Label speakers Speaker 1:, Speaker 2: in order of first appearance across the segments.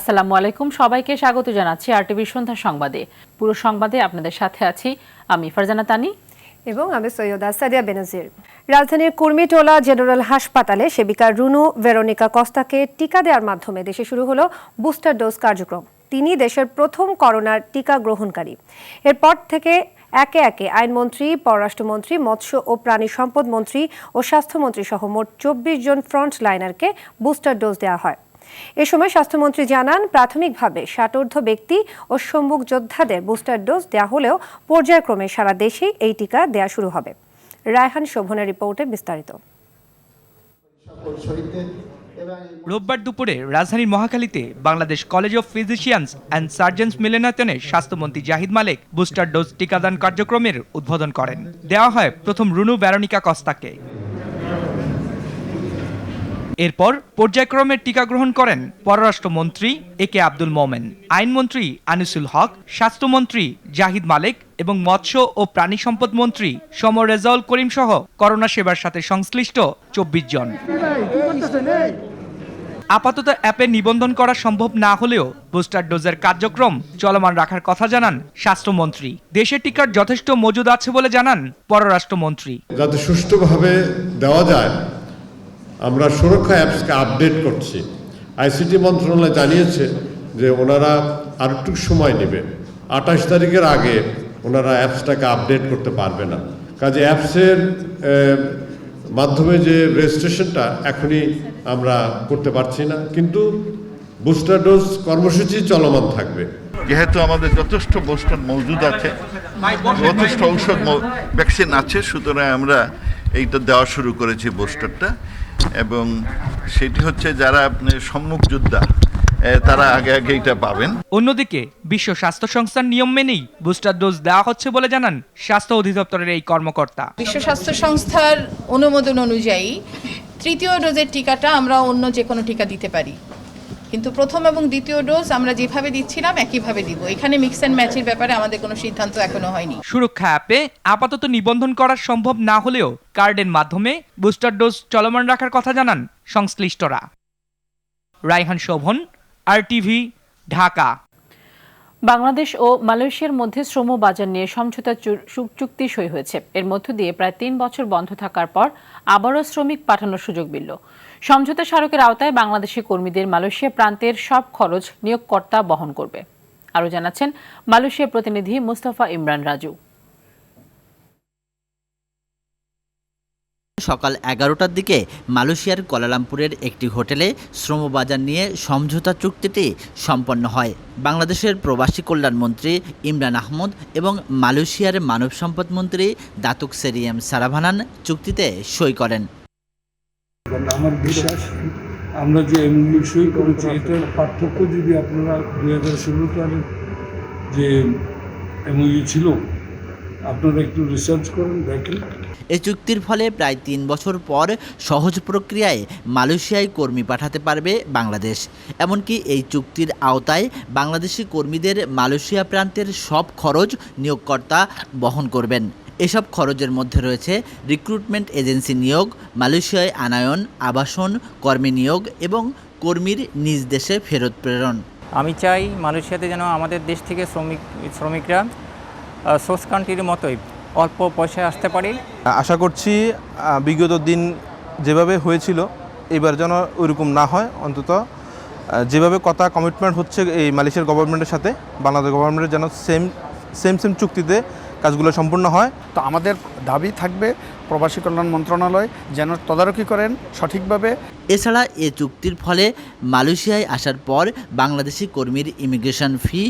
Speaker 1: আসসালামু আলাইকুম সবাইকে স্বাগত জানাচ্ছি আর টিভির সন্ধ্যা সংবাদে পুরো সংবাদে আপনাদের সাথে আছি আমি ফারজানা তানি
Speaker 2: এবং আমি সৈয়দা সাদিয়া বেনাজির রাজধানীর কুর্মিটোলা জেনারেল হাসপাতালে সেবিকা রুনু ভেরোনিকা কস্তাকে টিকা দেওয়ার মাধ্যমে দেশে শুরু হলো বুস্টার ডোজ কার্যক্রম তিনি দেশের প্রথম করোনার টিকা গ্রহণকারী এরপর থেকে একে একে আইনমন্ত্রী পররাষ্ট্রমন্ত্রী মৎস্য ও প্রাণী সম্পদ মন্ত্রী ও স্বাস্থ্যমন্ত্রী সহ মোট চব্বিশ জন ফ্রন্ট লাইনারকে বুস্টার ডোজ দেওয়া হয় এ সময় স্বাস্থ্যমন্ত্রী জানান প্রাথমিকভাবে ষাটোর্ধ ব্যক্তি ও সম্মুখ যোদ্ধাদের বুস্টার ডোজ দেওয়া হলেও পর্যায়ক্রমে সারা দেশে এই টিকা দেয়া শুরু হবে রায়হান শোভনের রিপোর্টে বিস্তারিত
Speaker 3: রোববার দুপুরে রাজধানীর মহাকালীতে Bangladesh college of physicians and surgeons মিলনায়তনে স্বাস্থ্যমন্ত্রী জাহিদ মালিক বুস্টার ডোজ টিকাদান কার্যক্রমের উদ্বোধন করেন দেওয়া হয় প্রথম রুনু ব্যারনিকা কস্তাকে এরপর পর্যায়ক্রমে টিকা গ্রহণ করেন পররাষ্ট্রমন্ত্রী এ কে আব্দুল মোমেন আইনমন্ত্রী আনিসুল হক স্বাস্থ্যমন্ত্রী জাহিদ মালিক এবং মৎস্য ও প্রাণী সম্পদ মন্ত্রী সমর রেজাউল করিম সহ করোনা সেবার সাথে সংশ্লিষ্ট চব্বিশ জন আপাতত অ্যাপে নিবন্ধন করা সম্ভব না হলেও বুস্টার ডোজের কার্যক্রম চলমান রাখার কথা জানান স্বাস্থ্যমন্ত্রী দেশে টিকার যথেষ্ট মজুদ আছে বলে জানান পররাষ্ট্রমন্ত্রী
Speaker 4: যাতে সুষ্ঠুভাবে দেওয়া যায় আমরা সুরক্ষা অ্যাপসকে আপডেট করছি আইসিটি মন্ত্রণালয় জানিয়েছে যে ওনারা আর একটু সময় নেবে আঠাশ তারিখের আগে ওনারা অ্যাপসটাকে আপডেট করতে পারবে না কাজে অ্যাপসের মাধ্যমে যে রেজিস্ট্রেশনটা এখনই আমরা করতে পারছি না কিন্তু বুস্টার ডোজ কর্মসূচি চলমান থাকবে
Speaker 5: যেহেতু আমাদের যথেষ্ট বুস্টার মজুদ আছে যথেষ্ট ঔষধ ভ্যাকসিন আছে সুতরাং আমরা এইটা দেওয়া শুরু করেছি বুস্টারটা এবং সেটি হচ্ছে যারা সম্মুখ যোদ্ধা তারা আগে আগে এটা পাবেন
Speaker 3: অন্যদিকে বিশ্ব স্বাস্থ্য সংস্থার নিয়ম মেনেই বুস্টার ডোজ দেওয়া হচ্ছে বলে জানান স্বাস্থ্য অধিদপ্তরের এই কর্মকর্তা
Speaker 6: বিশ্ব স্বাস্থ্য সংস্থার অনুমোদন অনুযায়ী তৃতীয় ডোজের টিকাটা আমরা অন্য যে কোনো টিকা দিতে পারি কিন্তু প্রথম এবং দ্বিতীয় ডোজ আমরা যেভাবে দিচ্ছিলাম একইভাবে দিব এখানে মিক্স এন্ড ম্যাচের ব্যাপারে আমাদের কোনো সিদ্ধান্ত এখনো হয়নি
Speaker 3: সুরক্ষা অ্যাপে আপাতত নিবন্ধন করা সম্ভব না হলেও কার্ডের মাধ্যমে বুস্টার ডোজ চলমান রাখার কথা জানান সংশ্লিষ্টরা রায়হান শোভন আর টিভি ঢাকা
Speaker 1: বাংলাদেশ ও মালয়েশিয়ার মধ্যে শ্রম বাজার নিয়ে সমঝোতা চুক্তি সই হয়েছে এর মধ্য দিয়ে প্রায় তিন বছর বন্ধ থাকার পর আবারও শ্রমিক পাঠানোর সুযোগ মিলল সমঝোতা স্মারকের আওতায় বাংলাদেশি কর্মীদের মালয়েশিয়া প্রান্তের সব খরচ নিয়োগকর্তা বহন করবে আরও জানাচ্ছেন মালয়েশিয়া প্রতিনিধি মুস্তফা ইমরান রাজু
Speaker 7: সকাল এগারোটার দিকে মালয়েশিয়ার কলালামপুরের একটি হোটেলে শ্রমবাজার নিয়ে সমঝোতা চুক্তিটি সম্পন্ন হয় বাংলাদেশের প্রবাসী কল্যাণমন্ত্রী ইমরান আহমদ এবং মালয়েশিয়ার মানব সম্পদ মন্ত্রী দাতুক সেরিয়াম সারাভানান চুক্তিতে সই করেন
Speaker 8: আমার বিশ্বাস আমরা যে এমনি সই করেছি এটার পার্থক্য যদি আপনারা দুই হাজার ষোলো সালের যে এমওইউ ইয়ে ছিল আপনারা একটু রিসার্চ করেন দেখেন
Speaker 7: এ চুক্তির ফলে প্রায় তিন বছর পর সহজ প্রক্রিয়ায় মালয়েশিয়ায় কর্মী পাঠাতে পারবে বাংলাদেশ এমনকি এই চুক্তির আওতায় বাংলাদেশি কর্মীদের মালয়েশিয়া প্রান্তের সব খরচ নিয়োগকর্তা বহন করবেন এসব খরচের মধ্যে রয়েছে রিক্রুটমেন্ট এজেন্সি নিয়োগ মালয়েশিয়ায় আনায়ন আবাসন কর্মী নিয়োগ এবং কর্মীর নিজ দেশে ফেরত প্রেরণ
Speaker 9: আমি চাই মালয়েশিয়াতে যেন আমাদের দেশ থেকে শ্রমিক শ্রমিকরা সোর্স কান্ট্রির মতোই অল্প পয়সায় আসতে পারি
Speaker 10: আশা করছি বিগত দিন যেভাবে হয়েছিল এবার যেন ওইরকম না হয় অন্তত যেভাবে কথা কমিটমেন্ট হচ্ছে এই মালয়েশিয়ার গভর্নমেন্টের সাথে বাংলাদেশ গভর্নমেন্টের যেন সেম সেম সেম চুক্তিতে কাজগুলো সম্পূর্ণ হয়
Speaker 11: তো আমাদের দাবি থাকবে প্রবাসী কল্যাণ মন্ত্রণালয় যেন তদারকি করেন সঠিকভাবে
Speaker 7: এছাড়া এ চুক্তির ফলে মালয়েশিয়ায় আসার পর বাংলাদেশি কর্মীর ইমিগ্রেশন ফি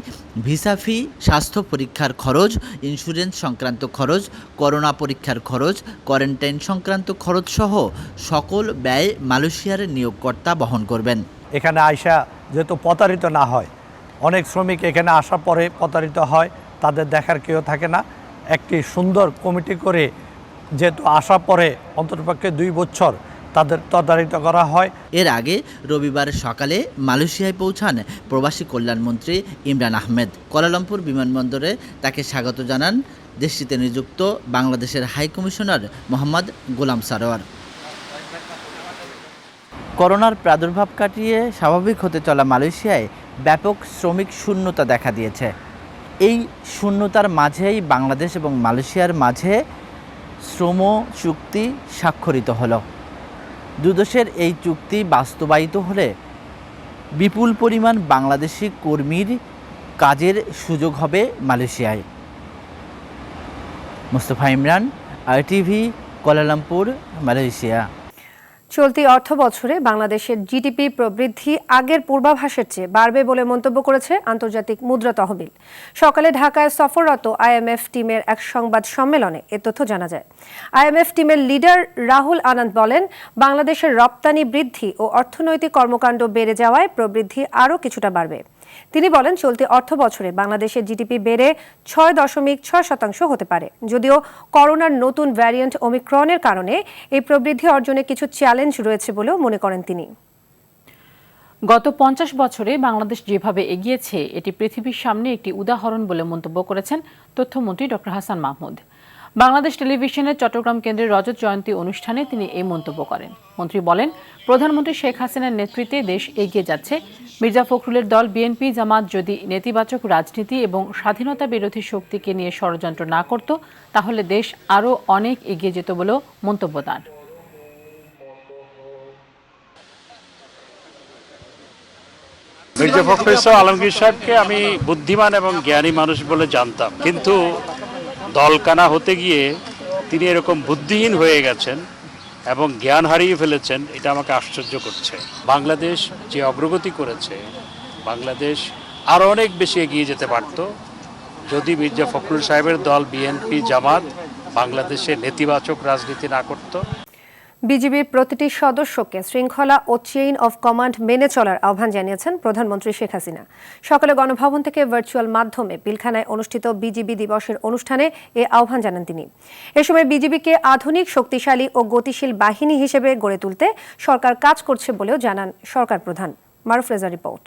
Speaker 7: ভিসা ফি স্বাস্থ্য পরীক্ষার খরচ ইন্স্যুরেন্স সংক্রান্ত খরচ করোনা পরীক্ষার খরচ কোয়ারেন্টাইন সংক্রান্ত খরচ সহ সকল ব্যয় মালয়েশিয়ার নিয়োগকর্তা বহন করবেন
Speaker 12: এখানে আয়সা যেহেতু প্রতারিত না হয় অনেক শ্রমিক এখানে আসার পরে প্রতারিত হয় তাদের দেখার কেউ থাকে না একটি সুন্দর কমিটি করে যেহেতু আসা পরে অন্ততপক্ষে দুই বছর তাদের তদারিত করা হয়
Speaker 7: এর আগে রবিবার সকালে মালয়েশিয়ায় পৌঁছান প্রবাসী কল্যাণমন্ত্রী ইমরান আহমেদ কলালামপুর বিমানবন্দরে তাকে স্বাগত জানান দেশটিতে নিযুক্ত বাংলাদেশের হাই কমিশনার মোহাম্মদ গোলাম সারোয়ার
Speaker 13: করোনার প্রাদুর্ভাব কাটিয়ে স্বাভাবিক হতে চলা মালয়েশিয়ায় ব্যাপক শ্রমিক শূন্যতা দেখা দিয়েছে এই শূন্যতার মাঝেই বাংলাদেশ এবং মালয়েশিয়ার মাঝে শ্রম চুক্তি স্বাক্ষরিত হলো দুদেশের এই চুক্তি বাস্তবায়িত হলে বিপুল পরিমাণ বাংলাদেশি কর্মীর কাজের সুযোগ হবে মালয়েশিয়ায় Mustafa Imran ITV Kuala Lumpur Malaysia
Speaker 1: চলতি অর্থ বছরে বাংলাদেশের জিডিপি প্রবৃদ্ধি আগের পূর্বাভাসের চেয়ে বাড়বে বলে মন্তব্য করেছে আন্তর্জাতিক মুদ্রা তহবিল সকালে ঢাকায় সফররত আইএমএফ টিমের এক সংবাদ সম্মেলনে এ তথ্য জানা যায় আইএমএফ টিমের লিডার রাহুল আনন্দ বলেন বাংলাদেশের রপ্তানি বৃদ্ধি ও অর্থনৈতিক কর্মকাণ্ড বেড়ে যাওয়ায় প্রবৃদ্ধি আরও কিছুটা বাড়বে তিনি বলেন চলতি অর্থ বছরে বাংলাদেশের জিডিপি বেড়ে ছয় দশমিক ছয় শতাংশ হতে পারে যদিও করোনার নতুন ভ্যারিয়েন্ট ওমিক্রনের কারণে এই প্রবৃদ্ধি অর্জনে কিছু চ্যালেঞ্জ রয়েছে বলেও মনে করেন তিনি গত পঞ্চাশ বছরে বাংলাদেশ যেভাবে এগিয়েছে এটি পৃথিবীর সামনে একটি উদাহরণ বলে মন্তব্য করেছেন তথ্যমন্ত্রী ড হাসান মাহমুদ বাংলাদেশ টেলিভিশনের চট্টগ্রাম কেন্দ্রের রজত জয়ন্তী অনুষ্ঠানে তিনি এই মন্তব্য করেন মন্ত্রী বলেন প্রধানমন্ত্রী শেখ হাসিনার নেতৃত্বে দেশ এগিয়ে যাচ্ছে মির্জা ফখরুলের দল বিএনপি জামাত যদি নেতিবাচক রাজনীতি এবং স্বাধীনতা বিরোধী শক্তিকে নিয়ে ষড়যন্ত্র না করত তাহলে দেশ আরও অনেক এগিয়ে যেত বলেও মন্তব্য তাঁর
Speaker 14: মির্জা ফখরুল ইসলাম আলমগীর সাহেবকে আমি বুদ্ধিমান এবং জ্ঞানী মানুষ বলে জানতাম কিন্তু দলকানা হতে গিয়ে তিনি এরকম বুদ্ধিহীন হয়ে গেছেন এবং জ্ঞান হারিয়ে ফেলেছেন এটা আমাকে আশ্চর্য করছে বাংলাদেশ যে অগ্রগতি করেছে বাংলাদেশ আরও অনেক বেশি এগিয়ে যেতে পারত যদি মির্জা ফখরুল সাহেবের দল বিএনপি জামাত বাংলাদেশে নেতিবাচক রাজনীতি না করত
Speaker 1: বিজিবির প্রতিটি সদস্যকে শৃঙ্খলা ও চেইন অব কমান্ড মেনে চলার আহ্বান জানিয়েছেন প্রধানমন্ত্রী শেখ হাসিনা সকালে গণভবন থেকে ভার্চুয়াল মাধ্যমে পিলখানায় অনুষ্ঠিত বিজিবি দিবসের অনুষ্ঠানে এ আহ্বান জানান তিনি এ সময় বিজিবিকে আধুনিক শক্তিশালী ও গতিশীল বাহিনী হিসেবে গড়ে তুলতে সরকার কাজ করছে বলেও জানান সরকার প্রধান মারুফ রেজা রিপোর্ট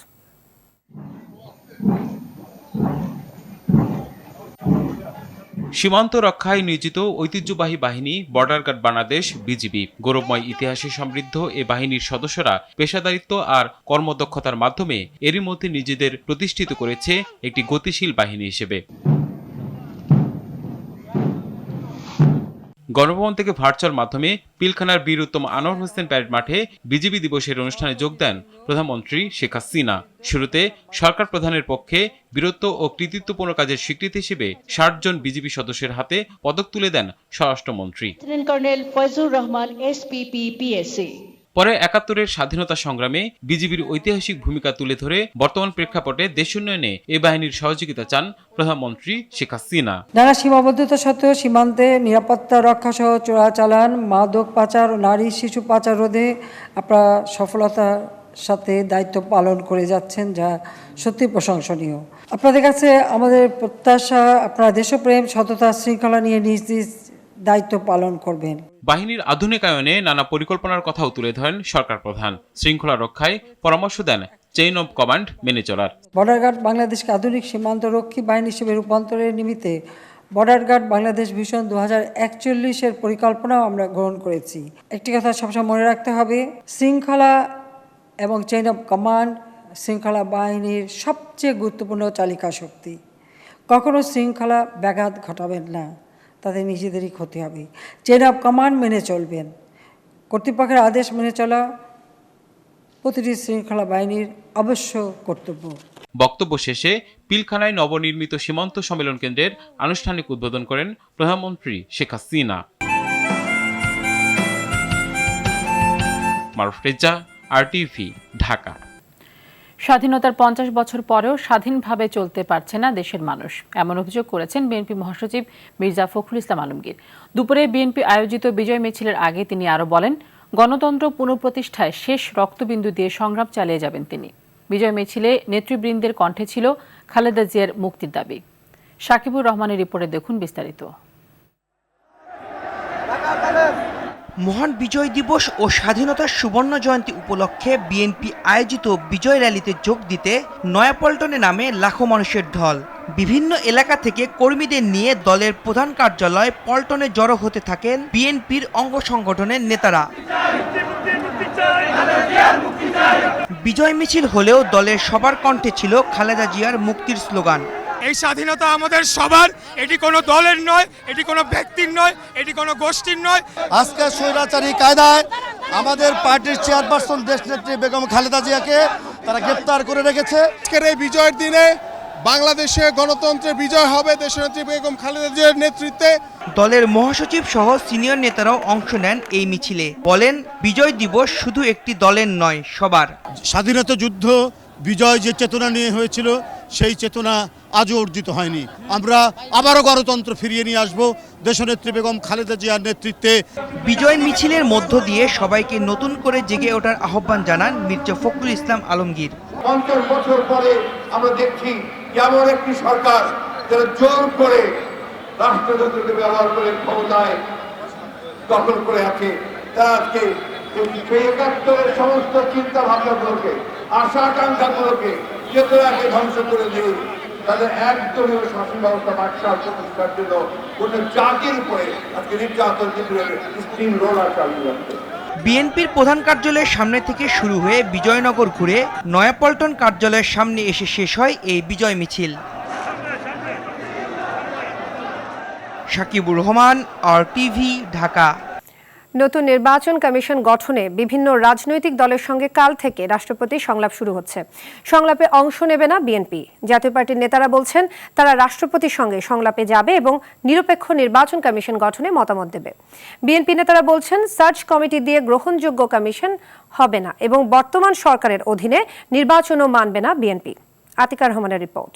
Speaker 15: সীমান্ত রক্ষায় নিয়োজিত ঐতিহ্যবাহী বাহিনী বর্ডার গার্ড বাংলাদেশ বিজিবি গৌরবময় ইতিহাসে সমৃদ্ধ এ বাহিনীর সদস্যরা পেশাদারিত্ব আর কর্মদক্ষতার মাধ্যমে এরই মধ্যে নিজেদের প্রতিষ্ঠিত করেছে একটি গতিশীল বাহিনী হিসেবে গণভবন থেকে ভার্চুয়াল মাধ্যমে পিলখানার উত্তম আনোয়ার হোসেন প্যারেড মাঠে বিজেপি দিবসের অনুষ্ঠানে যোগ দেন প্রধানমন্ত্রী শেখ হাসিনা শুরুতে সরকার প্রধানের পক্ষে বীরত্ব ও কৃতিত্বপূর্ণ কাজের স্বীকৃতি হিসেবে ষাট জন বিজেপি সদস্যের হাতে পদক তুলে দেন স্বরাষ্ট্রমন্ত্রী কর্নেল ফয়জুর রহমান পরে একাত্তরের স্বাধীনতা সংগ্রামে বিজিবির ঐতিহাসিক ভূমিকা তুলে ধরে বর্তমান প্রেক্ষাপটে দেশ উন্নয়নে এ বাহিনীর সহযোগিতা চান প্রধানমন্ত্রী শেখ হাসিনা
Speaker 16: নানা সীমাবদ্ধতা সত্ত্বেও সীমান্তে নিরাপত্তা রক্ষা সহ চোরাচালান মাদক পাচার নারী শিশু পাচার রোধে আপনারা সফলতার সাথে দায়িত্ব পালন করে যাচ্ছেন যা সত্যি প্রশংসনীয় আপনাদের কাছে আমাদের প্রত্যাশা আপনারা দেশপ্রেম সততা শৃঙ্খলা নিয়ে নিজ নিজ দায়িত্ব পালন করবেন
Speaker 15: বাহিনীর আধুনিকায়নে নানা পরিকল্পনার কথাও তুলে ধরেন সরকার প্রধান শৃঙ্খলা রক্ষায় পরামর্শ দেন চেইন অব কমান্ড মেনে চলার
Speaker 16: বর্ডার গার্ড বাংলাদেশকে আধুনিক সীমান্ত রক্ষী বাহিনী হিসেবে রূপান্তরের নিমিত্তে বর্ডার গার্ড বাংলাদেশ ভিশন দু হাজার একচল্লিশের পরিকল্পনাও আমরা গ্রহণ করেছি একটি কথা সবসময় মনে রাখতে হবে শৃঙ্খলা এবং চেইন অব কমান্ড শৃঙ্খলা বাহিনীর সবচেয়ে গুরুত্বপূর্ণ চালিকা শক্তি কখনো শৃঙ্খলা ব্যাঘাত ঘটাবেন না তাদের নিজেদেরই ক্ষতি হবে চেন অফ কমান্ড মেনে চলবেন কর্তৃপক্ষের আদেশ মেনে চলা প্রতিটি শৃঙ্খলা বাহিনীর অবশ্য কর্তব্য
Speaker 15: বক্তব্য শেষে পিলখানায় নবনির্মিত সীমান্ত সম্মেলন কেন্দ্রের আনুষ্ঠানিক উদ্বোধন করেন প্রধানমন্ত্রী শেখ হাসিনা মারুফ রেজা আর ঢাকা
Speaker 1: স্বাধীনতার পঞ্চাশ বছর পরেও স্বাধীনভাবে চলতে পারছে না দেশের মানুষ এমন অভিযোগ করেছেন বিএনপি মহাসচিব মির্জা ফখরুল ইসলাম আলমগীর দুপুরে বিএনপি আয়োজিত বিজয় মিছিলের আগে তিনি আরও বলেন গণতন্ত্র পুনঃপ্রতিষ্ঠায় শেষ রক্তবিন্দু দিয়ে সংগ্রাম চালিয়ে যাবেন তিনি বিজয় মিছিলে নেতৃবৃন্দের কণ্ঠে ছিল খালেদা জিয়ার মুক্তির দাবি সাকিবুর রহমানের রিপোর্টে দেখুন বিস্তারিত
Speaker 17: মহান বিজয় দিবস ও স্বাধীনতার সুবর্ণ জয়ন্তী উপলক্ষে বিএনপি আয়োজিত বিজয় র্যালিতে যোগ দিতে নয়াপল্টনে নামে লাখো মানুষের ঢল বিভিন্ন এলাকা থেকে কর্মীদের নিয়ে দলের প্রধান কার্যালয় পল্টনে জড়ো হতে থাকেন বিএনপির অঙ্গ সংগঠনের নেতারা বিজয় মিছিল হলেও দলের সবার কণ্ঠে ছিল খালেদা জিয়ার মুক্তির স্লোগান
Speaker 18: এই স্বাধীনতা আমাদের সবার এটি কোনো দলের নয় এটি কোনো ব্যক্তির নয় এটি কোনো গোষ্ঠীর নয়
Speaker 19: আজকে স্বৈরাচারী কায়দায় আমাদের পার্টির চেয়ারপারসন দেশনেত্রী বেগম খালেদা জিয়াকে তারা গ্রেপ্তার করে রেখেছে
Speaker 20: আজকের এই বিজয়ের দিনে বাংলাদেশে গণতন্ত্রের বিজয় হবে দেশনেত্রী বেগম খালেদা জিয়ার নেতৃত্বে
Speaker 17: দলের মহাসচিব সহ সিনিয়র নেতারাও অংশ নেন এই মিছিলে বলেন বিজয় দিবস শুধু একটি দলের নয় সবার
Speaker 18: স্বাধীনতা যুদ্ধ বিজয় যে চেতনা নিয়ে হয়েছিল সেই চেতনা আজও অর্জিত হয়নি আমরা আবারও গণতন্ত্র ফিরিয়ে নিয়ে আসবো দেশনেত্রী বেগম খালেদা জিয়ার নেতৃত্বে
Speaker 17: বিজয় মিছিলের মধ্য দিয়ে সবাইকে নতুন করে জেগে ওঠার আহ্বান জানান মির্জা ফখরুল ইসলাম আলমগীর
Speaker 21: পঞ্চাশ বছর পরে আমরা দেখছি এমন একটি সরকার যারা জোর করে রাষ্ট্রযন্ত্রকে ব্যবহার করে ক্ষমতায় দখল করে আছে তারা আজকে সমস্ত চিন্তা ভাবনাগুলোকে আশা আকাঙ্ক্ষাগুলোকে চেতনাকে ধ্বংস করে দিই তাহলে একদমই শাসন ব্যবস্থা বাদশাহ প্রতিষ্ঠার জন্য কোনো জাতির উপরে আজকে নির্যাতন কিন্তু স্টিম রোলার চালিয়ে যাচ্ছে
Speaker 17: বিএনপির প্রধান কার্যালয়ের সামনে থেকে শুরু হয়ে বিজয়নগর ঘুরে নয়াপল্টন কার্যালয়ের সামনে এসে শেষ হয় এই বিজয় মিছিল সাকিবুর রহমান আর টিভি ঢাকা
Speaker 1: নতুন নির্বাচন কমিশন গঠনে বিভিন্ন রাজনৈতিক দলের সঙ্গে কাল থেকে রাষ্ট্রপতি সংলাপ শুরু হচ্ছে সংলাপে অংশ নেবে না বিএনপি জাতীয় পার্টির নেতারা বলছেন তারা রাষ্ট্রপতির সঙ্গে সংলাপে যাবে এবং নিরপেক্ষ নির্বাচন কমিশন গঠনে মতামত দেবে বিএনপি নেতারা বলছেন সার্চ কমিটি দিয়ে গ্রহণযোগ্য কমিশন হবে না এবং বর্তমান সরকারের অধীনে নির্বাচনও মানবে না বিএনপি আতিকার রহমানের রিপোর্ট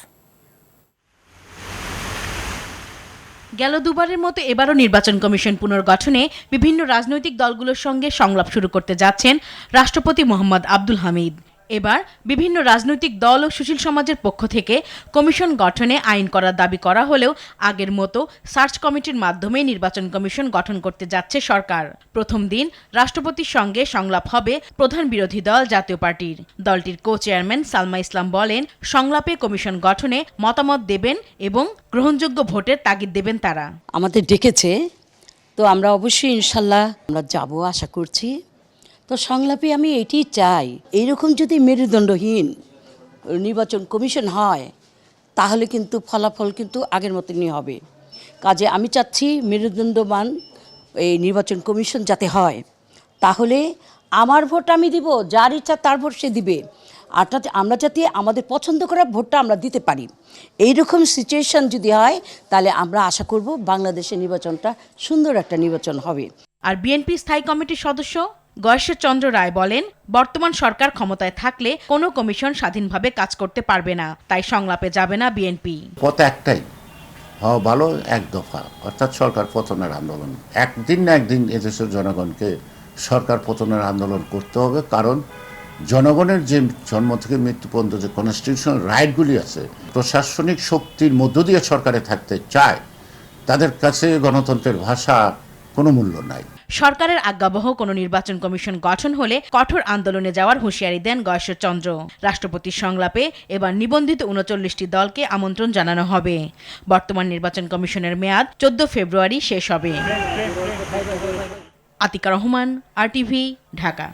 Speaker 1: গেল দুবারের মতো এবারও নির্বাচন কমিশন পুনর্গঠনে বিভিন্ন রাজনৈতিক দলগুলোর সঙ্গে সংলাপ শুরু করতে যাচ্ছেন রাষ্ট্রপতি মোহাম্মদ আব্দুল হামিদ এবার বিভিন্ন রাজনৈতিক দল ও সুশীল সমাজের পক্ষ থেকে কমিশন গঠনে আইন করার দাবি করা হলেও আগের মতো সার্চ কমিটির মাধ্যমে নির্বাচন কমিশন গঠন করতে যাচ্ছে সরকার প্রথম দিন রাষ্ট্রপতির সঙ্গে সংলাপ হবে প্রধান বিরোধী দল জাতীয় পার্টির দলটির কো চেয়ারম্যান সালমা ইসলাম বলেন সংলাপে কমিশন গঠনে মতামত দেবেন এবং গ্রহণযোগ্য ভোটের তাগিদ দেবেন তারা
Speaker 22: আমাদের ডেকেছে তো আমরা অবশ্যই ইনশাল্লাহ আমরা যাব আশা করছি তো সংলাপে আমি এটি চাই এইরকম যদি মেরুদণ্ডহীন নির্বাচন কমিশন হয় তাহলে কিন্তু ফলাফল কিন্তু আগের মতনই হবে কাজে আমি চাচ্ছি মেরুদণ্ডবান এই নির্বাচন কমিশন যাতে হয় তাহলে আমার ভোট আমি দিব যার ইচ্ছা তার ভোট সে দিবে অর্থাৎ আমরা যাতে আমাদের পছন্দ করা ভোটটা আমরা দিতে পারি এইরকম সিচুয়েশন যদি হয় তাহলে আমরা আশা করব বাংলাদেশের নির্বাচনটা সুন্দর একটা নির্বাচন হবে
Speaker 1: আর বিএনপি স্থায়ী কমিটির সদস্য গয়েশ্বরচন্দ্র রায় বলেন বর্তমান সরকার ক্ষমতায় থাকলে কোনো কমিশন স্বাধীনভাবে কাজ করতে পারবে না তাই সংলাপে যাবে না বিএনপি
Speaker 23: পথ একটাই হওয়া ভালো এক দফা অর্থাৎ সরকার পতনের আন্দোলন একদিন না একদিন এদেশের জনগণকে সরকার পতনের আন্দোলন করতে হবে কারণ জনগণের যে জন্ম থেকে মৃত্যু পর্যন্ত যে কনস্টিটিউশনাল রাইটগুলি আছে প্রশাসনিক শক্তির মধ্য দিয়ে সরকারে থাকতে চায় তাদের কাছে গণতন্ত্রের ভাষা কোনো মূল্য নাই
Speaker 1: সরকারের আজ্ঞাবহ কোনো নির্বাচন কমিশন গঠন হলে কঠোর আন্দোলনে যাওয়ার হুঁশিয়ারি দেন গয়েশ্বরচন্দ্র রাষ্ট্রপতির সংলাপে এবার নিবন্ধিত উনচল্লিশটি দলকে আমন্ত্রণ জানানো হবে বর্তমান নির্বাচন কমিশনের মেয়াদ চোদ্দ ফেব্রুয়ারি শেষ হবে Atika Rahman RTV Dhaka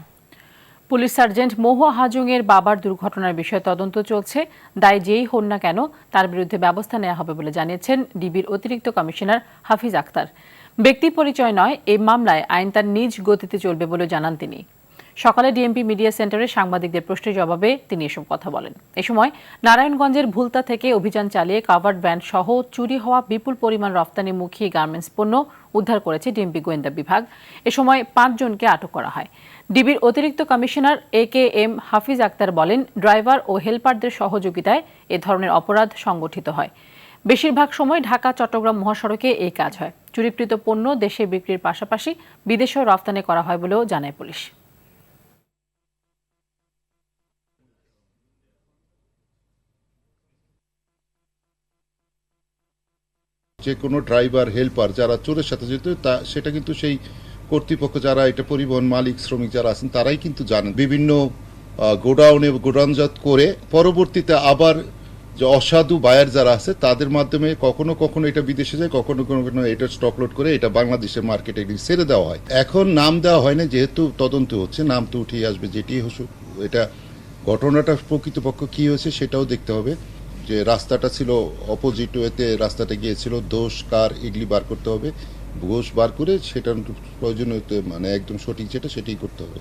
Speaker 1: police sergeant Mahua হাজুংয়ের বাবার দুর্ঘটনার বিষয়ে তদন্ত চলছে দায় যেই হন না কেন তার বিরুদ্ধে ব্যবস্থা নেওয়া হবে বলে জানিয়েছেন ডিবির অতিরিক্ত কমিশনার হাফিজ আক্তার ব্যক্তি পরিচয় নয় এই মামলায় আইন তার নিজ গতিতে চলবে বলে জানান তিনি সকালে ডিএমপি মিডিয়া সেন্টারে সাংবাদিকদের প্রশ্নের জবাবে তিনি এসব কথা বলেন এ সময় নারায়ণগঞ্জের ভুলতা থেকে অভিযান চালিয়ে কাভার্ড ব্যান্ড সহ চুরি হওয়া বিপুল পরিমাণ রপ্তানিমুখী গার্মেন্টস পণ্য উদ্ধার করেছে ডিএমপি গোয়েন্দা বিভাগ এ সময় পাঁচজনকে আটক করা হয় ডিবির অতিরিক্ত commissioner A K M Hafiz Akhtar বলেন ড্রাইভার ও হেলপারদের সহযোগিতায় এ ধরনের অপরাধ সংগঠিত হয় বেশিরভাগ সময় ঢাকা চট্টগ্রাম মহাসড়কে এই কাজ হয় চুরিকৃত পণ্য দেশে বিক্রির পাশাপাশি বিদেশেও রফতানি করা হয় বলেও জানায় পুলিশ
Speaker 24: যে কোনো ড্রাইভার হেল্পার যারা চোরের সাথে যেত তা সেটা কিন্তু সেই কর্তৃপক্ষ যারা এটা পরিবহন মালিক শ্রমিক যারা আছেন তারাই কিন্তু জানেন বিভিন্ন গোডাউনে গোডাউনজাত করে পরবর্তীতে আবার যে অসাধু বায়ার যারা আছে তাদের মাধ্যমে কখনো কখনো এটা বিদেশে যায় কখনো কখনো এটা স্টক লোড করে এটা বাংলাদেশের মার্কেটে ছেড়ে দেওয়া হয় এখন নাম দেওয়া হয়নি যেহেতু তদন্ত হচ্ছে নাম তো উঠেই আসবে যেটি হসু এটা ঘটনাটা প্রকৃতপক্ষ কী হয়েছে সেটাও দেখতে হবে যে রাস্তাটা ছিল অপোজিট ওয়েতে রাস্তাটা গিয়েছিল দোষ কার এগুলি বার করতে হবে ঘোষ বার করে সেটার প্রয়োজনীয় মানে একদম সঠিক যেটা সেটাই করতে হবে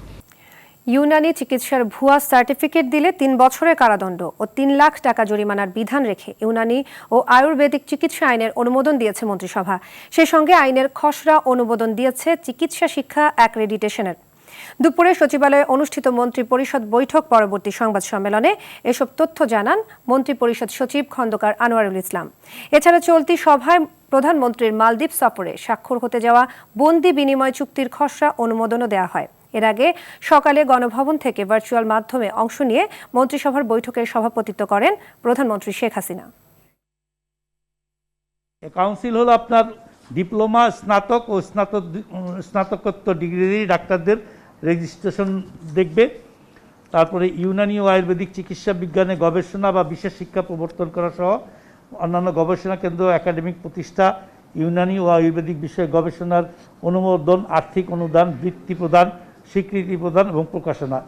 Speaker 1: ইউনানি চিকিৎসার ভুয়া সার্টিফিকেট দিলে তিন বছরের কারাদণ্ড ও তিন লাখ টাকা জরিমানার বিধান রেখে ইউনানি ও আয়ুর্বেদিক চিকিৎসা আইনের অনুমোদন দিয়েছে মন্ত্রিসভা সেই সঙ্গে আইনের খসড়া অনুমোদন দিয়েছে চিকিৎসা শিক্ষা অ্যাক্রেডিটেশনের দুপুরে সচিবালয়ে অনুষ্ঠিত মন্ত্রী পরিষদ বৈঠক পরবর্তী সংবাদ সম্মেলনে এসব তথ্য জানান মন্ত্রী পরিষদ সচিব খন্দকার আনোয়ারুল ইসলাম এছাড়া চলতি সভায় প্রধানমন্ত্রীর মালদ্বীপ সফরে স্বাক্ষর হতে যাওয়া বন্দি বিনিময় চুক্তির খসড়া অনুমোদনও দেওয়া হয় এর আগে সকালে গণভবন থেকে ভার্চুয়াল মাধ্যমে অংশ নিয়ে মন্ত্রিসভার বৈঠকে সভাপতিত্ব করেন প্রধানমন্ত্রী শেখ হাসিনা
Speaker 25: কাউন্সিল হলো আপনার ডিপ্লোমা স্নাতক ও স্নাতক স্নাতকোত্তর ডিগ্রি ডাক্তারদের রেজিস্ট্রেশন দেখবে তারপরে ইউনানি ও আয়ুর্বেদিক চিকিৎসা বিজ্ঞানে গবেষণা বা বিশেষ শিক্ষা প্রবর্তন করা সহ অন্যান্য গবেষণা কেন্দ্র একাডেমিক প্রতিষ্ঠা ইউনানি ও আয়ুর্বেদিক বিষয়ে গবেষণার অনুমোদন আর্থিক অনুদান বৃত্তি প্রদান স্বীকৃতি প্রদান এবং প্রকাশনা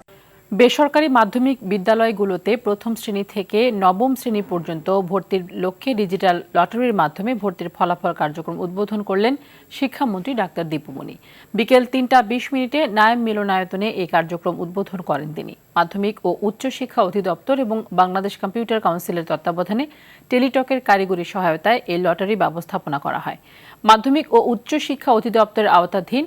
Speaker 1: বেসরকারি মাধ্যমিক বিদ্যালয়গুলোতে প্রথম শ্রেণী থেকে নবম শ্রেণী পর্যন্ত ভর্তির লক্ষ্যে ডিজিটাল লটারির মাধ্যমে ভর্তির ফলাফল কার্যক্রম উদ্বোধন করলেন শিক্ষামন্ত্রী ডাক্তার দীপুমণি বিকেল তিনটা বিশ মিনিটে নায়ম মিলনায়তনে এই কার্যক্রম উদ্বোধন করেন তিনি মাধ্যমিক ও উচ্চ শিক্ষা অধিদপ্তর এবং বাংলাদেশ কম্পিউটার কাউন্সিলের তত্ত্বাবধানে টেলিটকের কারিগরি সহায়তায় এই লটারি ব্যবস্থাপনা করা হয় মাধ্যমিক ও উচ্চ শিক্ষা অধিদপ্তরের আওতাধীন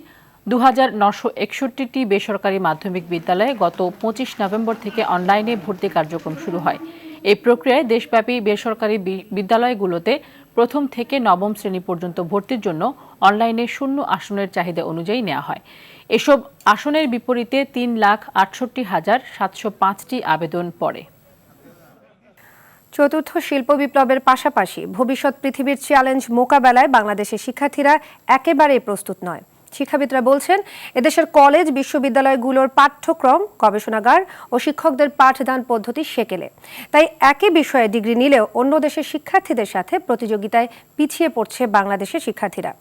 Speaker 1: দু হাজার নশো একষট্টিটি বেসরকারি মাধ্যমিক বিদ্যালয়ে গত পঁচিশ নভেম্বর থেকে অনলাইনে ভর্তি কার্যক্রম শুরু হয় এই প্রক্রিয়ায় দেশব্যাপী বেসরকারি বিদ্যালয়গুলোতে প্রথম থেকে নবম শ্রেণী পর্যন্ত ভর্তির জন্য অনলাইনে শূন্য আসনের চাহিদা অনুযায়ী নেওয়া হয় এসব আসনের বিপরীতে তিন লাখ আটষট্টি হাজার সাতশো পাঁচটি আবেদন পড়ে চতুর্থ শিল্প বিপ্লবের পাশাপাশি ভবিষ্যৎ পৃথিবীর চ্যালেঞ্জ মোকাবেলায় বাংলাদেশের শিক্ষার্থীরা একেবারে প্রস্তুত নয় শিক্ষাবিদরা বলছেন এদেশের কলেজ বিশ্ববিদ্যালয়গুলোর পাঠ্যক্রম গবেষণাগার ও শিক্ষকদের পাঠদান পদ্ধতি সেকেলে তাই একই বিষয়ে ডিগ্রি নিলেও অন্য দেশের শিক্ষার্থীদের সাথে প্রতিযোগিতায় পিছিয়ে পড়ছে বাংলাদেশের শিক্ষার্থীরা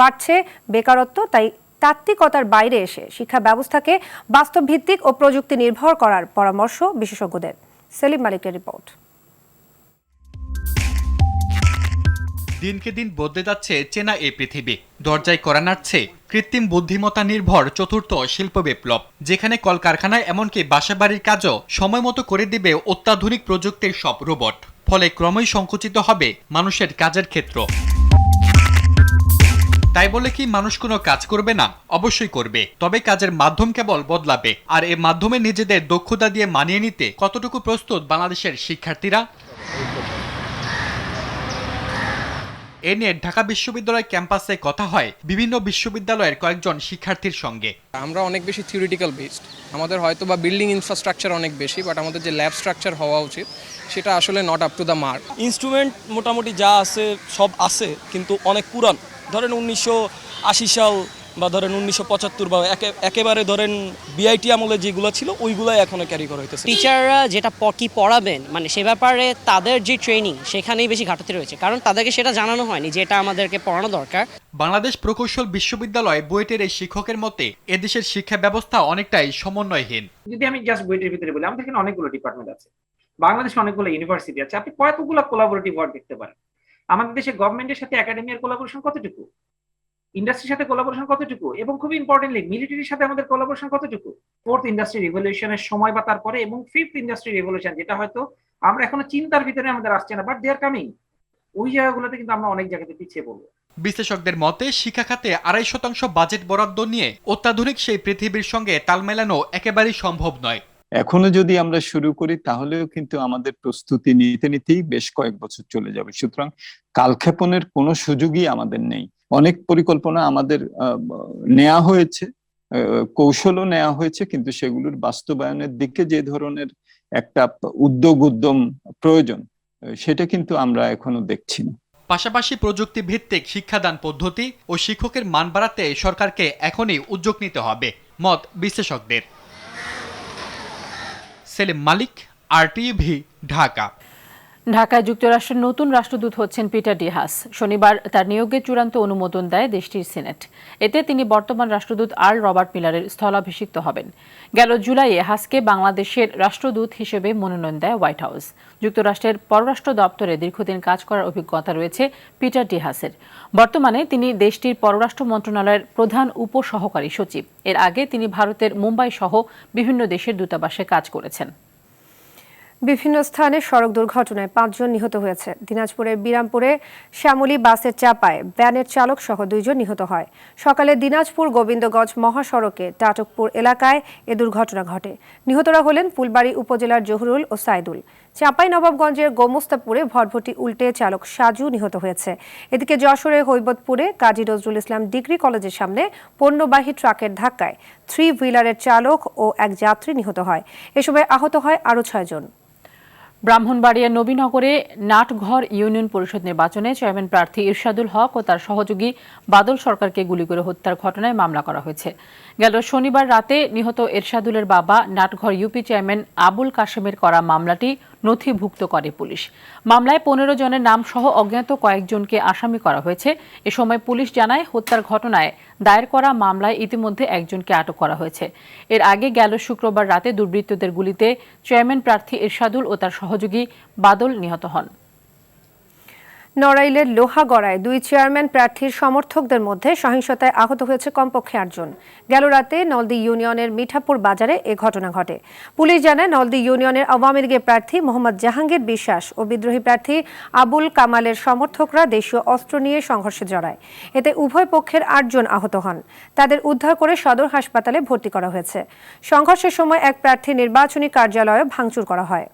Speaker 1: বাড়ছে বেকারত্ব তাই তাত্ত্বিকতার বাইরে এসে শিক্ষা ব্যবস্থাকে বাস্তবভিত্তিক ও প্রযুক্তি নির্ভর করার পরামর্শ বিশেষজ্ঞদের সেলিম মালিকের রিপোর্ট
Speaker 16: দিনকে দিন বদলে যাচ্ছে চেনা এই পৃথিবী দরজায় করা নাড়ছে কৃত্রিম বুদ্ধিমত্তা নির্ভর চতুর্থ শিল্প বিপ্লব যেখানে কলকারখানায় এমনকি বাসাবাড়ির কাজও সময় মতো করে দিবে অত্যাধুনিক প্রযুক্তির সব রোবট ফলে ক্রমেই সংকুচিত হবে মানুষের কাজের ক্ষেত্র তাই বলে কি মানুষ কোনো কাজ করবে না অবশ্যই করবে তবে কাজের মাধ্যম কেবল বদলাবে আর এ মাধ্যমে নিজেদের দক্ষতা দিয়ে মানিয়ে নিতে কতটুকু প্রস্তুত বাংলাদেশের শিক্ষার্থীরা এ নিয়ে ঢাকা বিশ্ববিদ্যালয় ক্যাম্পাসে কথা হয় বিভিন্ন বিশ্ববিদ্যালয়ের কয়েকজন শিক্ষার্থীর সঙ্গে
Speaker 26: আমরা অনেক বেশি থিওরিটিক্যাল বেসড আমাদের হয়তো বা বিল্ডিং ইনফ্রাস্ট্রাকচার অনেক বেশি বাট আমাদের যে ল্যাব স্ট্রাকচার হওয়া উচিত সেটা আসলে not up to the mark instrument মোটামুটি যা আছে সব আছে কিন্তু অনেক পুরান ধরেন উনিশশো আশি সাল বা ধরেন উনিশশো পঁচাত্তর বা একেবারে ধরেন বিআইটি আমলে যেগুলো ছিল ওইগুলাই এখনো ক্যারি করা হইতেছে
Speaker 27: টিচাররা যেটা কি পড়াবেন মানে সে ব্যাপারে তাদের যে ট্রেনিং সেখানেই বেশি ঘাটতি রয়েছে কারণ তাদেরকে সেটা জানানো হয়নি যেটা আমাদেরকে পড়ানো দরকার
Speaker 16: বাংলাদেশ প্রকৌশল বিশ্ববিদ্যালয় বুয়েটের এই শিক্ষকের মতে এদেশের শিক্ষা ব্যবস্থা অনেকটাই সমন্বয়হীন
Speaker 28: যদি আমি জাস্ট বুয়েটের ভিতরে বলি আমাদের এখানে অনেকগুলো ডিপার্টমেন্ট আছে বাংলাদেশে অনেকগুলো ইউনিভার্সিটি আছে আপনি কতগুলো কোলাবোরেটিভ ওয়ার্ক দেখতে পারেন আমাদের দেশে গভর্নমেন্টের সাথে একাডেমিয়ার কোলাবোরেশন কতটুকু ইন্ডাস্ট্রির সাথে কোলাবোরেশন কতটুকু এবং খুব ইম্পর্টেন্টলি মিলিটারির সাথে আমাদের কোলাবোরেশন কতটুকু ফোর্থ ইন্ডাস্ট্রি রেভলিউশনের সময় বা তারপরে এবং ফিফথ ইন্ডাস্ট্রি রেভলিউশন যেটা হয়তো আমরা এখনো চিন্তার ভিতরে আমাদের আসছে না বাট দে আর কামিং ওই জায়গাগুলোতে কিন্তু আমরা অনেক জায়গাতে পিছিয়ে পড়বো
Speaker 16: বিশ্লেষকদের মতে শিক্ষা খাতে আড়াই শতাংশ বাজেট বরাদ্দ নিয়ে অত্যাধুনিক সেই পৃথিবীর সঙ্গে তাল মেলানো একেবারেই সম্ভব নয়
Speaker 29: এখনো যদি আমরা শুরু করি তাহলেও কিন্তু আমাদের প্রস্তুতি নিতে নিতেই বেশ কয়েক বছর চলে যাবে সুতরাং কালক্ষেপণের কোনো সুযোগই আমাদের নেই অনেক পরিকল্পনা আমাদের নেওয়া হয়েছে কৌশলও নেওয়া হয়েছে কিন্তু সেগুলোর বাস্তবায়নের দিকে যে ধরনের একটা উদ্যোগ উদ্যম প্রয়োজন সেটা কিন্তু আমরা এখনো দেখছি না
Speaker 16: পাশাপাশি প্রযুক্তি ভিত্তিক শিক্ষাদান পদ্ধতি ও শিক্ষকের মান বাড়াতে সরকারকে এখনই উদ্যোগ নিতে হবে মত বিশ্লেষকদের সেলিম মালিক আর ঢাকা
Speaker 1: ঢাকায় যুক্তরাষ্ট্রের নতুন রাষ্ট্রদূত হচ্ছেন পিটার ডিহাস শনিবার তার নিয়োগের চূড়ান্ত অনুমোদন দেয় দেশটির সিনেট এতে তিনি বর্তমান রাষ্ট্রদূত আর রবার্ট মিলারের স্থলাভিষিক্ত হবেন গেল জুলাইয়ে হাসকে বাংলাদেশের রাষ্ট্রদূত হিসেবে মনোনয়ন দেয় হোয়াইট হাউস যুক্তরাষ্ট্রের পররাষ্ট্র দপ্তরে দীর্ঘদিন কাজ করার অভিজ্ঞতা রয়েছে পিটার ডিহাসের বর্তমানে তিনি দেশটির পররাষ্ট্র মন্ত্রণালয়ের প্রধান উপসহকারী সচিব এর আগে তিনি ভারতের মুম্বাই সহ বিভিন্ন দেশের দূতাবাসে কাজ করেছেন বিভিন্ন স্থানে সড়ক দুর্ঘটনায় পাঁচজন নিহত হয়েছে দিনাজপুরের বিরামপুরে শ্যামলী বাসের চাপায় ভ্যানের চালক সহ দুইজন নিহত হয় সকালে দিনাজপুর গোবিন্দগঞ্জ মহাসড়কে টাটকপুর এলাকায় এ দুর্ঘটনা ঘটে নিহতরা হলেন ফুলবাড়ি উপজেলার জহুরুল ও সাইদুল চাপাই নবাবগঞ্জের গোমস্তাপুরে ভটভটি উল্টে চালক সাজু নিহত হয়েছে এদিকে যশোরের হৈবতপুরে কাজী নজরুল ইসলাম ডিগ্রি কলেজের সামনে পণ্যবাহী ট্রাকের ধাক্কায় থ্রি হুইলারের চালক ও এক যাত্রী নিহত হয় এ সময় আহত হয় আরও ছয়জন ব্রাহ্মণবাড়িয়া নবীনগরে নাটঘর ইউনিয়ন পরিষদ নির্বাচনে চেয়ারম্যান প্রার্থী ইরশাদুল হক ও তার সহযোগী বাদল সরকারকে গুলি করে হত্যার ঘটনায় মামলা করা হয়েছে গেল শনিবার রাতে নিহত এরশাদুলের বাবা নাটঘর ইউপি চেয়ারম্যান আবুল কাশেমের করা মামলাটি নথিভুক্ত করে পুলিশ মামলায় পনেরো জনের নাম সহ অজ্ঞাত কয়েকজনকে আসামি করা হয়েছে এ সময় পুলিশ জানায় হত্যার ঘটনায় দায়ের করা মামলায় ইতিমধ্যে একজনকে আটক করা হয়েছে এর আগে গেল শুক্রবার রাতে দুর্বৃত্তদের গুলিতে চেয়ারম্যান প্রার্থী এরশাদুল ও তার সহযোগী বাদল নিহত হন নড়াইলের লোহাগড়ায় দুই চেয়ারম্যান প্রার্থীর সমর্থকদের মধ্যে সহিংসতায় আহত হয়েছে কমপক্ষে আটজন গেল রাতে নলদি ইউনিয়নের মিঠাপুর বাজারে এ ঘটনা ঘটে পুলিশ জানায় নলদি ইউনিয়নের আওয়ামী লীগের প্রার্থী মোহাম্মদ জাহাঙ্গীর বিশ্বাস ও বিদ্রোহী প্রার্থী আবুল কামালের সমর্থকরা দেশীয় অস্ত্র নিয়ে সংঘর্ষে জড়ায় এতে উভয় পক্ষের আটজন আহত হন তাদের উদ্ধার করে সদর হাসপাতালে ভর্তি করা হয়েছে সংঘর্ষের সময় এক প্রার্থী নির্বাচনী কার্যালয়ে ভাঙচুর করা হয়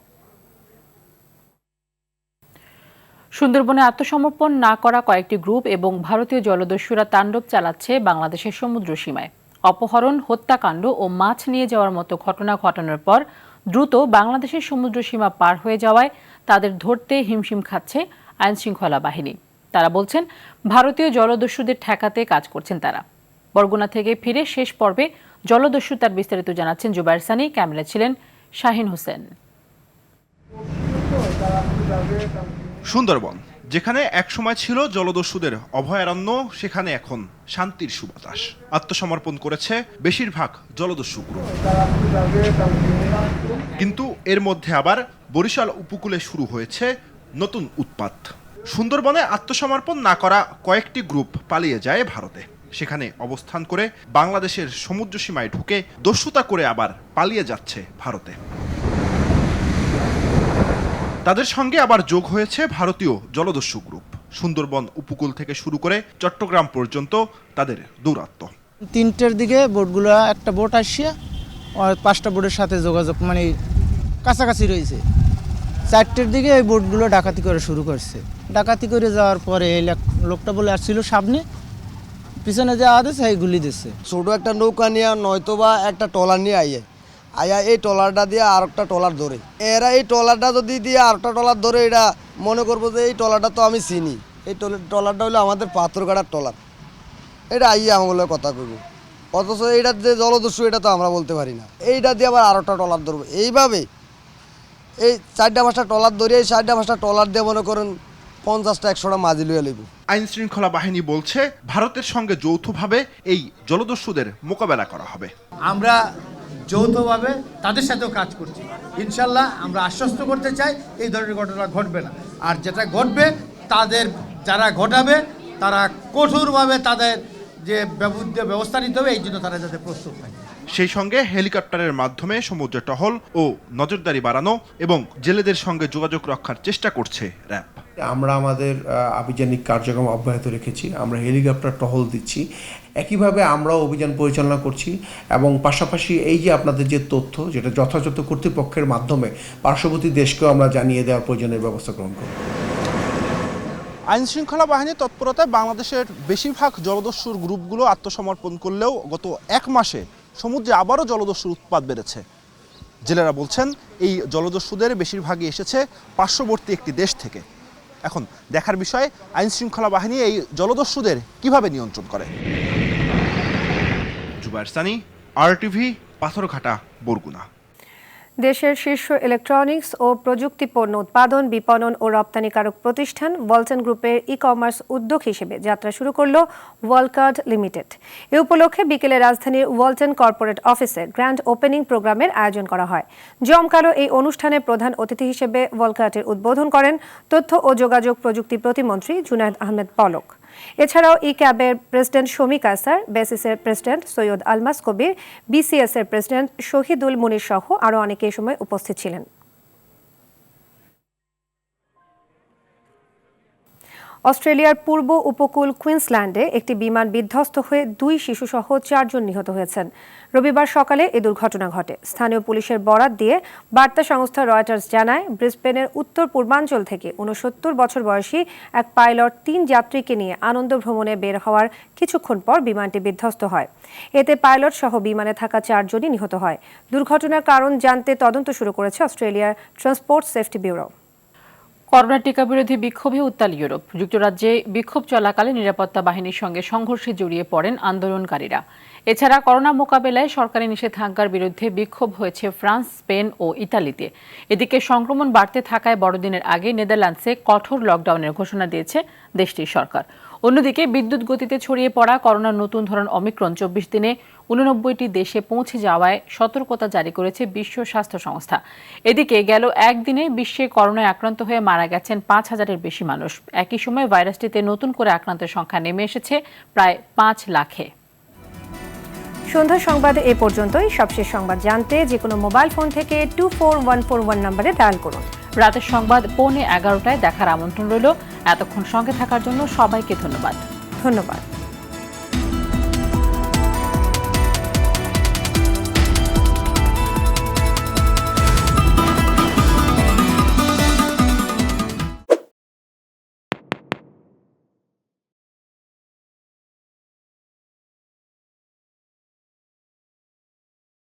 Speaker 1: সুন্দরবনে আত্মসমর্পণ না করা কয়েকটি গ্রুপ এবং ভারতীয় জলদস্যুরা তাণ্ডব চালাচ্ছে বাংলাদেশের সমুদ্র সীমায় অপহরণ হত্যাকাণ্ড ও মাছ নিয়ে যাওয়ার মতো ঘটনা ঘটানোর পর দ্রুত বাংলাদেশের সমুদ্র সীমা পার হয়ে যাওয়ায় তাদের ধরতে হিমশিম খাচ্ছে আইনশৃঙ্খলা বাহিনী তারা বলছেন ভারতীয় জলদস্যুদের ঠেকাতে কাজ করছেন তারা বরগুনা থেকে ফিরে শেষ পর্বে জলদস্যু তার বিস্তারিত জানাচ্ছেন জুবাইর সানি ক্যামেরা ছিলেন শাহিন হোসেন
Speaker 28: সুন্দরবন যেখানে একসময় ছিল জলদস্যুদের অভয়ারণ্য সেখানে এখন শান্তির সুবাতাস আত্মসমর্পণ করেছে বেশিরভাগ জলদস্যু গ্রুপ কিন্তু এর মধ্যে আবার বরিশাল উপকূলে শুরু হয়েছে নতুন উৎপাত সুন্দরবনে আত্মসমর্পণ না করা কয়েকটি গ্রুপ পালিয়ে যায় ভারতে সেখানে অবস্থান করে বাংলাদেশের সমুদ্র সীমায় ঢুকে দস্যুতা করে আবার পালিয়ে যাচ্ছে ভারতে তাদের সঙ্গে আবার যোগ হয়েছে ভারতীয় জলদস্যু গ্রুপ সুন্দরবন উপকূল থেকে শুরু করে চট্টগ্রাম পর্যন্ত তাদের দৌরাত্ম্য
Speaker 30: তিনটের দিকে বোটগুলো একটা বোট আসছে আর পাঁচটা বোটের সাথে যোগাযোগ মানে কাছাকাছি রয়েছে চারটের দিকে এই বোটগুলো ডাকাতি করে শুরু করছে ডাকাতি করে যাওয়ার পরে এই লোকটা বলে আসছিল সামনে পিছনে যে আদেশ এই গুলি দিচ্ছে
Speaker 31: ছোট একটা নৌকা নিয়ে নয়তো বা একটা টলা নিয়ে আইয়ে আয়া এই ট্রলারটা দিয়ে আর একটা ট্রলার ধরে এরা এই ট্রলারটা যদি দিয়ে আর একটা ট্রলার ধরে এটা মনে করবো যে এই ট্রলারটা তো আমি চিনি এই ট্রলারটা হলো আমাদের পাথরঘাটার ট্রলার এটা আইয়া আমগুলোর কথা কইব অথচ এইটার যে জলদস্যু এটা তো আমরা বলতে পারি না এইটা দিয়ে আবার আর একটা ট্রলার ধরবো এইভাবে এই চারটা পাঁচটা ট্রলার ধরে এই চারটা পাঁচটা ট্রলার দিয়ে মনে করেন পঞ্চাশটা একশোটা মাঝি লইয়া লিব
Speaker 28: আইন শৃঙ্খলা বাহিনী বলছে ভারতের সঙ্গে যৌথভাবে এই জলদস্যুদের মোকাবেলা করা হবে
Speaker 32: আমরা যৌথভাবে তাদের সাথেও কাজ করছি ইনশাল্লাহ আমরা আশ্বস্ত করতে চাই এই ধরনের ঘটনা ঘটবে না আর যেটা ঘটবে তাদের যারা ঘটাবে তারা কঠোরভাবে তাদের যে ব্যবস্থা নিতে হবে এই জন্য তারা যাতে প্রস্তুত থাকে
Speaker 28: সেই সঙ্গে হেলিকপ্টারের মাধ্যমে সমুদ্র টহল ও নজরদারি বাড়ানো এবং জেলেদের সঙ্গে যোগাযোগ রক্ষার চেষ্টা করছে র্যাব
Speaker 33: আমরা আমাদের আভিযানিক কার্যক্রম অব্যাহত রেখেছি আমরা হেলিকপ্টার টহল দিচ্ছি একইভাবে আমরাও অভিযান পরিচালনা করছি এবং পাশাপাশি এই যে আপনাদের যে তথ্য যেটা যথাযথ কর্তৃপক্ষের মাধ্যমে পার্শ্ববর্তী দেশকেও আমরা জানিয়ে দেওয়ার প্রয়োজনের ব্যবস্থা গ্রহণ করব
Speaker 28: আইন শৃঙ্খলা বাহিনীর তৎপরতায় বাংলাদেশের বেশিরভাগ জলদস্যুর গ্রুপগুলো আত্মসমর্পণ করলেও গত এক মাসে সমুদ্রে আবারও জলদস্যুর উৎপাদ বেড়েছে জেলেরা বলছেন এই জলদস্যুদের বেশিরভাগই এসেছে পার্শ্ববর্তী একটি দেশ থেকে এখন দেখার বিষয়ে আইন শৃঙ্খলা বাহিনী এই জলদস্যুদের কিভাবে নিয়ন্ত্রণ করে
Speaker 16: জুবাইর সানি আরটিভি পাথরঘাটা বরগুনা
Speaker 1: দেশের শীর্ষ ইলেকট্রনিক্স ও প্রযুক্তি পণ্য উৎপাদন বিপণন ও রপ্তানিকারক প্রতিষ্ঠান ওয়ালটন গ্রুপের ই কমার্স উদ্যোগ হিসেবে যাত্রা শুরু করল ওয়ালকার্ড লিমিটেড এ উপলক্ষে বিকেলে রাজধানীর ওয়ালটন কর্পোরেট অফিসে গ্র্যান্ড ওপেনিং প্রোগ্রামের আয়োজন করা হয় জমকালো এই অনুষ্ঠানে প্রধান অতিথি হিসেবে ওয়ালকার্টের উদ্বোধন করেন তথ্য ও যোগাযোগ প্রযুক্তি প্রতিমন্ত্রী জুনায়দ আহমেদ পলক এছাড়াও ই ক্যাবের প্রেসিডেন্ট শমিক আসার বেসিসের প্রেসিডেন্ট সৈয়দ আলমাস কবির বিসিএস এর প্রেসিডেন্ট শহীদুল মুনির সহ আরও অনেকে এ সময় উপস্থিত ছিলেন অস্ট্রেলিয়ার পূর্ব উপকূল কুইন্সল্যান্ডে একটি বিমান বিধ্বস্ত হয়ে দুই শিশুসহ চারজন নিহত হয়েছেন রবিবার সকালে এ দুর্ঘটনা ঘটে স্থানীয় পুলিশের বরাত দিয়ে বার্তা সংস্থা রয়টার্স জানায় ব্রিসবেনের উত্তর পূর্বাঞ্চল থেকে উনসত্তর বছর বয়সী এক পাইলট তিন যাত্রীকে নিয়ে আনন্দ ভ্রমণে বের হওয়ার কিছুক্ষণ পর বিমানটি বিধ্বস্ত হয় এতে পাইলট সহ বিমানে থাকা চারজনই নিহত হয় দুর্ঘটনার কারণ জানতে তদন্ত শুরু করেছে অস্ট্রেলিয়ার ট্রান্সপোর্ট সেফটি ব্যুরো করোনা টিকা বিরোধী বিক্ষোভে উত্তাল ইউরোপ যুক্তরাজ্যে বিক্ষোভ চলাকালে নিরাপত্তা বাহিনীর সঙ্গে সংঘর্ষে জড়িয়ে পড়েন আন্দোলনকারীরা এছাড়া করোনা মোকাবেলায় সরকারি নিষেধাজ্ঞার বিরুদ্ধে বিক্ষোভ হয়েছে ফ্রান্স স্পেন ও ইতালিতে এদিকে সংক্রমণ বাড়তে থাকায় বড়দিনের আগে নেদারল্যান্ডসে কঠোর লকডাউনের ঘোষণা দিয়েছে দেশটির সরকার অন্যদিকে বিদ্যুৎ গতিতে ছড়িয়ে পড়া করোনার নতুন ধরন অমিক্রণ চব্বিশ দিনে উননব্বইটি দেশে পৌঁছে যাওয়ায় সতর্কতা জারি করেছে বিশ্ব স্বাস্থ্য সংস্থা এদিকে গেল একদিনে বিশ্বে করোনায় আক্রান্ত হয়ে মারা গেছেন পাঁচ হাজারের বেশি মানুষ একই সময় ভাইরাসটিতে নতুন করে আক্রান্তের সংখ্যা নেমে এসেছে প্রায় পাঁচ লাখে সন্ধ্যা সংবাদ এ পর্যন্তই সবশেষ সংবাদ জানতে যে কোনো মোবাইল ফোন থেকে two four one four one নম্বরে ডায়াল করুন রাতের সংবাদ পৌনে এগারোটায় দেখার আমন্ত্রণ রইল এতক্ষণ সঙ্গে থাকার জন্য সবাইকে ধন্যবাদ ধন্যবাদ